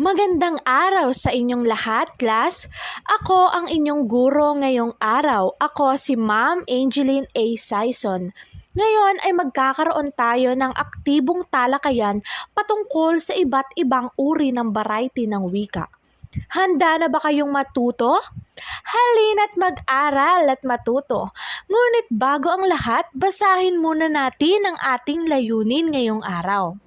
Magandang araw sa inyong lahat, class. Ako ang inyong guro ngayong araw. Ako si Ma'am Angeline A. Sison. Ngayon ay magkakaroon tayo ng aktibong talakayan patungkol sa iba't ibang uri ng variety ng wika. Handa na ba kayong matuto? Halina't mag-aral at matuto. Ngunit bago ang lahat, basahin muna natin ang ating layunin ngayong araw.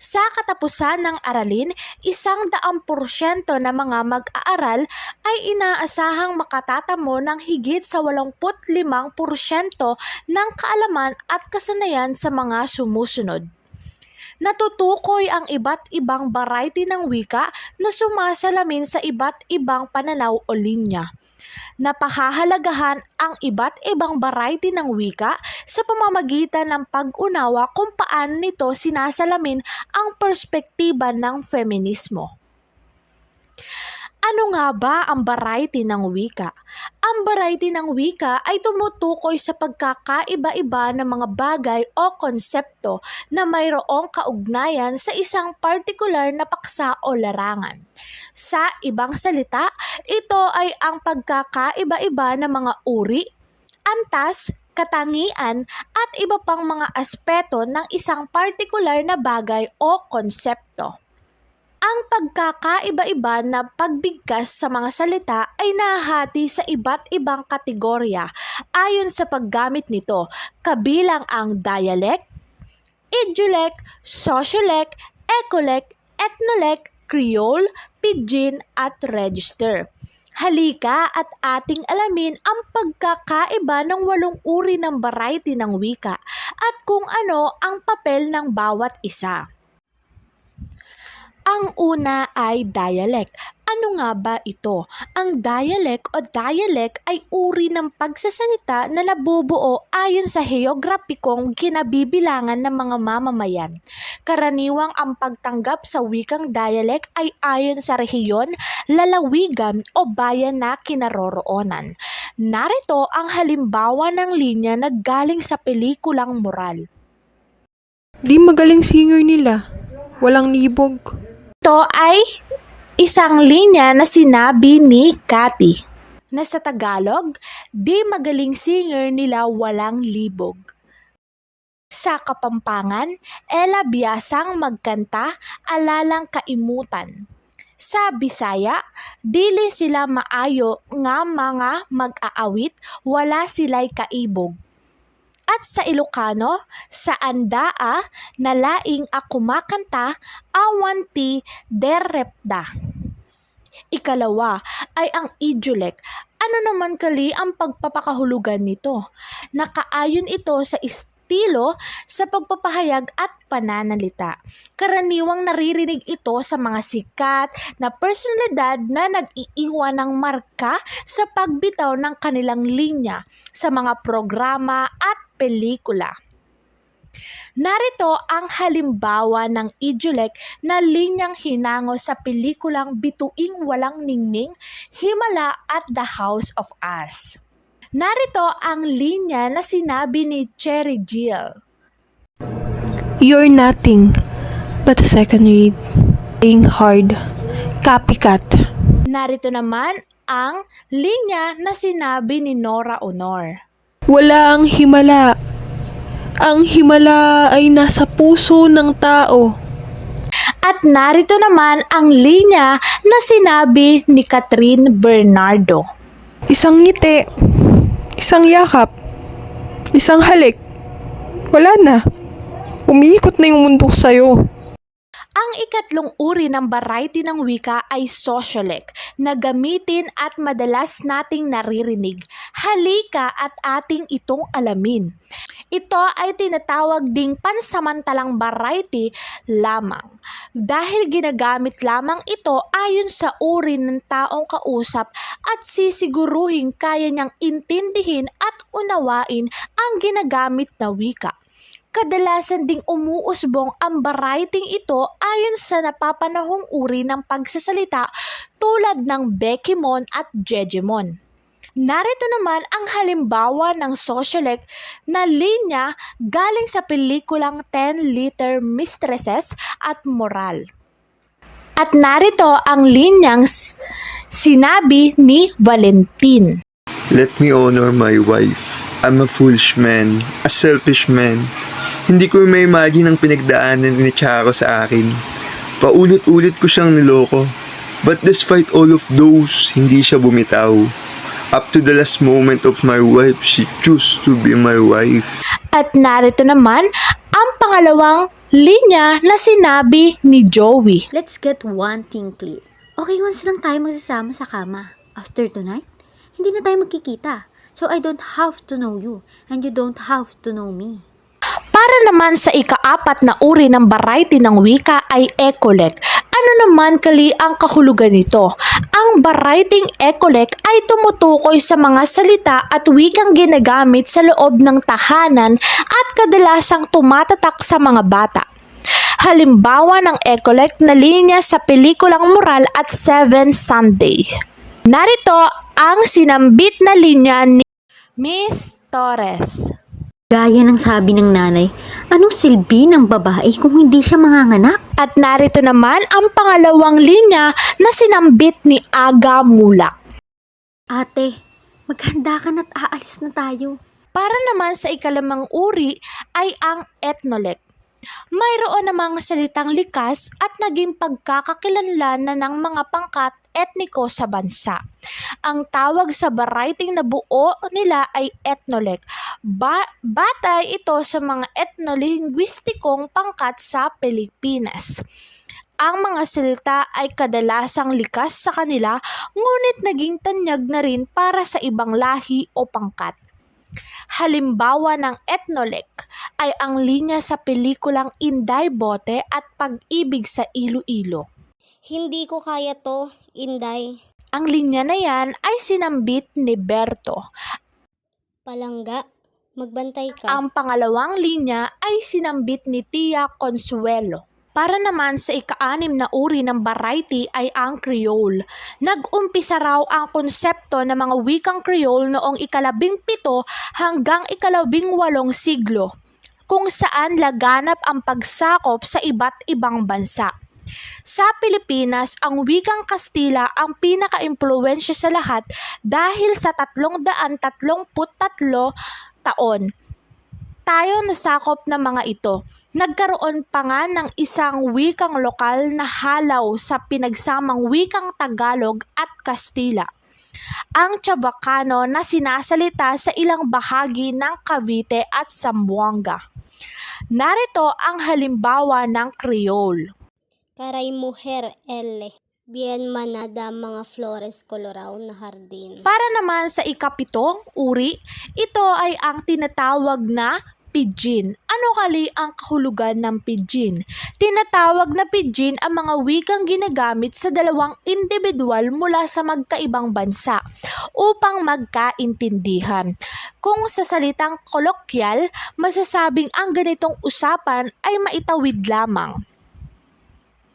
Sa katapusan ng aralin, isang daang porsyento ng mga mag-aaral ay inaasahang makatatamo ng higit sa 85 porsyento ng kaalaman at kasanayan sa mga sumusunod. Natutukoy ang iba't ibang variety ng wika na sumasalamin sa iba't ibang pananaw o linya napahahalagahan ang iba't ibang variety ng wika sa pamamagitan ng pag-unawa kung paano nito sinasalamin ang perspektiba ng feminismo. Ano nga ba ang variety ng wika? Ang variety ng wika ay tumutukoy sa pagkakaiba-iba ng mga bagay o konsepto na mayroong kaugnayan sa isang partikular na paksa o larangan. Sa ibang salita, ito ay ang pagkakaiba-iba ng mga uri, antas, katangian at iba pang mga aspeto ng isang partikular na bagay o konsepto. Ang pagkakaiba-iba na pagbigkas sa mga salita ay nahati sa iba't ibang kategorya ayon sa paggamit nito, kabilang ang dialect, idulect, sociolect, ecolect, ethnolect, creole, pidgin at register. Halika at ating alamin ang pagkakaiba ng walong uri ng variety ng wika at kung ano ang papel ng bawat isa. Ang una ay dialect. Ano nga ba ito? Ang dialect o dialect ay uri ng pagsasalita na nabubuo ayon sa heograpikong kinabibilangan ng mga mamamayan. Karaniwang ang pagtanggap sa wikang dialect ay ayon sa rehiyon, lalawigan o bayan na kinaroroonan. Narito ang halimbawa ng linya na galing sa pelikulang moral. Di magaling singer nila. Walang nibog. Ito ay isang linya na sinabi ni Cathy na sa Tagalog, di magaling singer nila walang libog. Sa Kapampangan, ela biyasang magkanta, alalang kaimutan. Sa Bisaya, dili sila maayo nga mga mag-aawit, wala sila'y kaibog. At sa Ilocano, sa Andaa, nalaing a kumakanta, awan ti derrepda. Ikalawa ay ang idulek. Ano naman kali ang pagpapakahulugan nito? Nakaayon ito sa estilo sa pagpapahayag at pananalita. Karaniwang naririnig ito sa mga sikat na personalidad na nag-iiwan ng marka sa pagbitaw ng kanilang linya sa mga programa at pelikula. Narito ang halimbawa ng idulek na linyang hinango sa pelikulang Bituing Walang Ningning, Himala at The House of Us. Narito ang linya na sinabi ni Cherry Jill. You're nothing but a second read. Playing hard. Copycat. Narito naman ang linya na sinabi ni Nora Honor. Wala ang himala. Ang himala ay nasa puso ng tao. At narito naman ang linya na sinabi ni Catherine Bernardo. Isang ngiti. Isang yakap. Isang halik. Wala na. Umiikot na yung mundo sa'yo. Ang ikatlong uri ng variety ng wika ay sociolect na gamitin at madalas nating naririnig. Halika at ating itong alamin. Ito ay tinatawag ding pansamantalang variety lamang dahil ginagamit lamang ito ayon sa uri ng taong kausap at sisiguruhin kaya niyang intindihin at unawain ang ginagamit na wika kadalasan ding umuusbong ang variety ito ayon sa napapanahong uri ng pagsasalita tulad ng Bekimon at Jejemon. Narito naman ang halimbawa ng sociolect na linya galing sa pelikulang 10 Liter Mistresses at Moral. At narito ang linyang sinabi ni Valentin. Let me honor my wife. I'm a foolish man, a selfish man. Hindi ko may imagine ang pinagdaanan ni Charo sa akin. Paulit-ulit ko siyang niloko. But despite all of those, hindi siya bumitaw. Up to the last moment of my wife, she chose to be my wife. At narito naman ang pangalawang linya na sinabi ni Joey. Let's get one thing clear. Okay, once lang tayo magsasama sa kama. After tonight, hindi na tayo magkikita. So I don't have to know you and you don't have to know me. Para naman sa ikaapat na uri ng variety ng wika ay ecolect. Ano naman kali ang kahulugan nito? Ang variety ecolect ay tumutukoy sa mga salita at wikang ginagamit sa loob ng tahanan at kadalasang tumatatak sa mga bata. Halimbawa ng ecolect na linya sa pelikulang Moral at Seven Sunday. Narito ang sinambit na linya ni Miss Torres. Gaya ng sabi ng nanay, anong silbi ng babae kung hindi siya manganganak? At narito naman ang pangalawang linya na sinambit ni Aga Mulak. Ate, maghanda ka na't aalis na tayo. Para naman sa ikalamang uri ay ang etnolek. Mayroon namang salitang likas at naging pagkakakilanlan na ng mga pangkat etniko sa bansa. Ang tawag sa variety na buo nila ay etnolek. Ba- batay ito sa mga etnolinguistikong pangkat sa Pilipinas. Ang mga salita ay kadalasang likas sa kanila ngunit naging tanyag na rin para sa ibang lahi o pangkat. Halimbawa ng etnolek ay ang linya sa pelikulang Inday Bote at Pag-ibig sa Iloilo. Hindi ko kaya to, Inday. Ang linya na yan ay sinambit ni Berto. Palangga, magbantay ka. Ang pangalawang linya ay sinambit ni Tia Consuelo. Para naman sa ika-anim na uri ng variety ay ang Creole. Nag-umpisa raw ang konsepto ng mga wikang Creole noong ikalabing pito hanggang ikalabing walong siglo, kung saan laganap ang pagsakop sa iba't ibang bansa. Sa Pilipinas, ang wikang Kastila ang pinaka-impluensya sa lahat dahil sa 333 taon tayo nasakop ng mga ito. Nagkaroon pa nga ng isang wikang lokal na halaw sa pinagsamang wikang Tagalog at Kastila. Ang Chavacano na sinasalita sa ilang bahagi ng Cavite at Zamboanga. Narito ang halimbawa ng Creole. Karay mujer, elle. Bien manada mga flores colorao na hardin. Para naman sa ikapitong uri, ito ay ang tinatawag na pidgin. Ano kali ang kahulugan ng pidgin? Tinatawag na pidgin ang mga wikang ginagamit sa dalawang individual mula sa magkaibang bansa upang magkaintindihan. Kung sa salitang kolokyal, masasabing ang ganitong usapan ay maitawid lamang.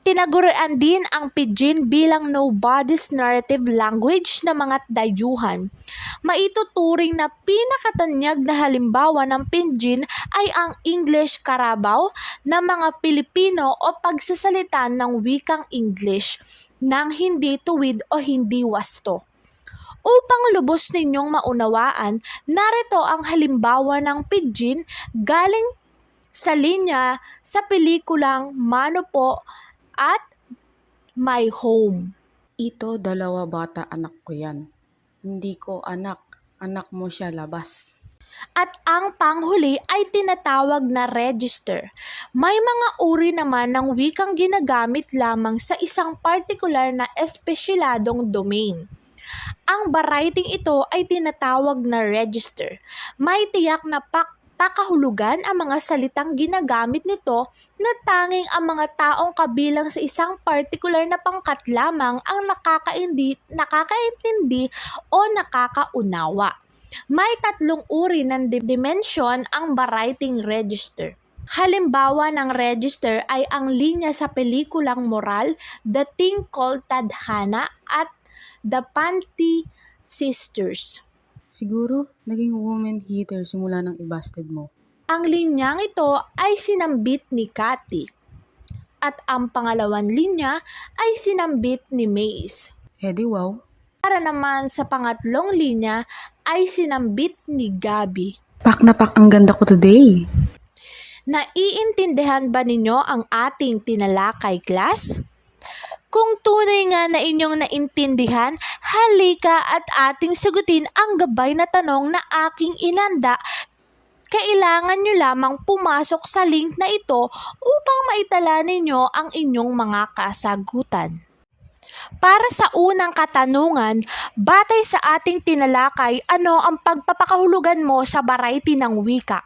Tinagurian din ang Pidgin bilang nobody's narrative language ng mga dayuhan. Maituturing na pinakatanyag na halimbawa ng Pidgin ay ang English Carabao ng mga Pilipino o pagsasalita ng wikang English nang hindi tuwid o hindi wasto. Upang lubos ninyong maunawaan, narito ang halimbawa ng Pidgin galing sa linya sa pelikulang Mano po at My Home. Ito, dalawa bata anak ko yan. Hindi ko anak, anak mo siya labas. At ang panghuli ay tinatawag na register. May mga uri naman ng wikang ginagamit lamang sa isang partikular na espesyaladong domain. Ang variety ito ay tinatawag na register. May tiyak na pak pakahulugan ang mga salitang ginagamit nito na tanging ang mga taong kabilang sa isang partikular na pangkat lamang ang nakakaindi, nakakaintindi o nakakaunawa. May tatlong uri ng di- dimension ang variety register. Halimbawa ng register ay ang linya sa pelikulang Moral, The Thing Called Tadhana at The Panty Sisters. Siguro, naging woman hater simula nang ibasted mo. Ang linyang ito ay sinambit ni Cathy. at ang pangalawang linya ay sinambit ni Mace. Eh di wow. Para naman sa pangatlong linya ay sinambit ni Gabi. Pak na pak ang ganda ko today. Naiintindihan ba ninyo ang ating tinalakay class? Kung tunay nga na inyong naintindihan, halika at ating sagutin ang gabay na tanong na aking inanda. Kailangan nyo lamang pumasok sa link na ito upang maitala ninyo ang inyong mga kasagutan. Para sa unang katanungan, batay sa ating tinalakay, ano ang pagpapakahulugan mo sa variety ng wika?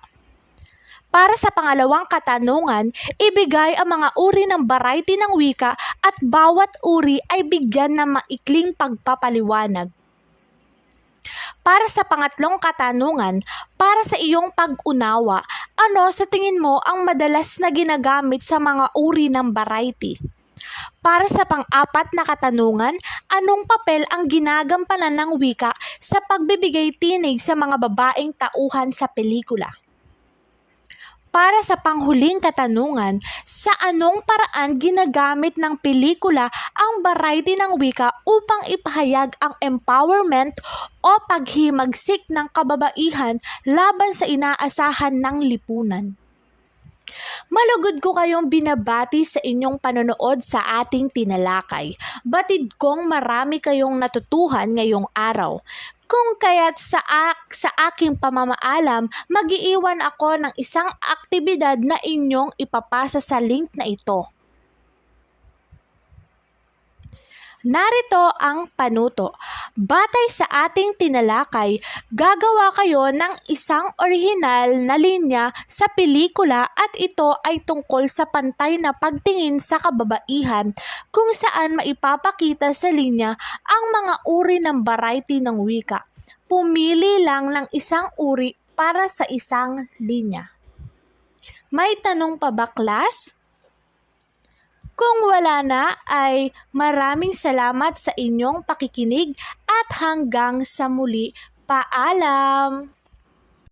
Para sa pangalawang katanungan, ibigay ang mga uri ng variety ng wika at bawat uri ay bigyan ng maikling pagpapaliwanag. Para sa pangatlong katanungan, para sa iyong pag-unawa, ano sa tingin mo ang madalas na ginagamit sa mga uri ng variety? Para sa pang-apat na katanungan, anong papel ang ginagampanan ng wika sa pagbibigay tinig sa mga babaeng tauhan sa pelikula? Para sa panghuling katanungan, sa anong paraan ginagamit ng pelikula ang variety ng wika upang ipahayag ang empowerment o paghimagsik ng kababaihan laban sa inaasahan ng lipunan? Malugod ko kayong binabati sa inyong panonood sa ating tinalakay. Batid kong marami kayong natutuhan ngayong araw. Kung kaya't sa, ak- sa aking pamamaalam, magiiwan ako ng isang aktibidad na inyong ipapasa sa link na ito. Narito ang panuto. Batay sa ating tinalakay, gagawa kayo ng isang orihinal na linya sa pelikula at ito ay tungkol sa pantay na pagtingin sa kababaihan kung saan maipapakita sa linya ang mga uri ng variety ng wika. Pumili lang ng isang uri para sa isang linya. May tanong pa ba, class? Kung wala na ay maraming salamat sa inyong pakikinig at hanggang sa muli. Paalam!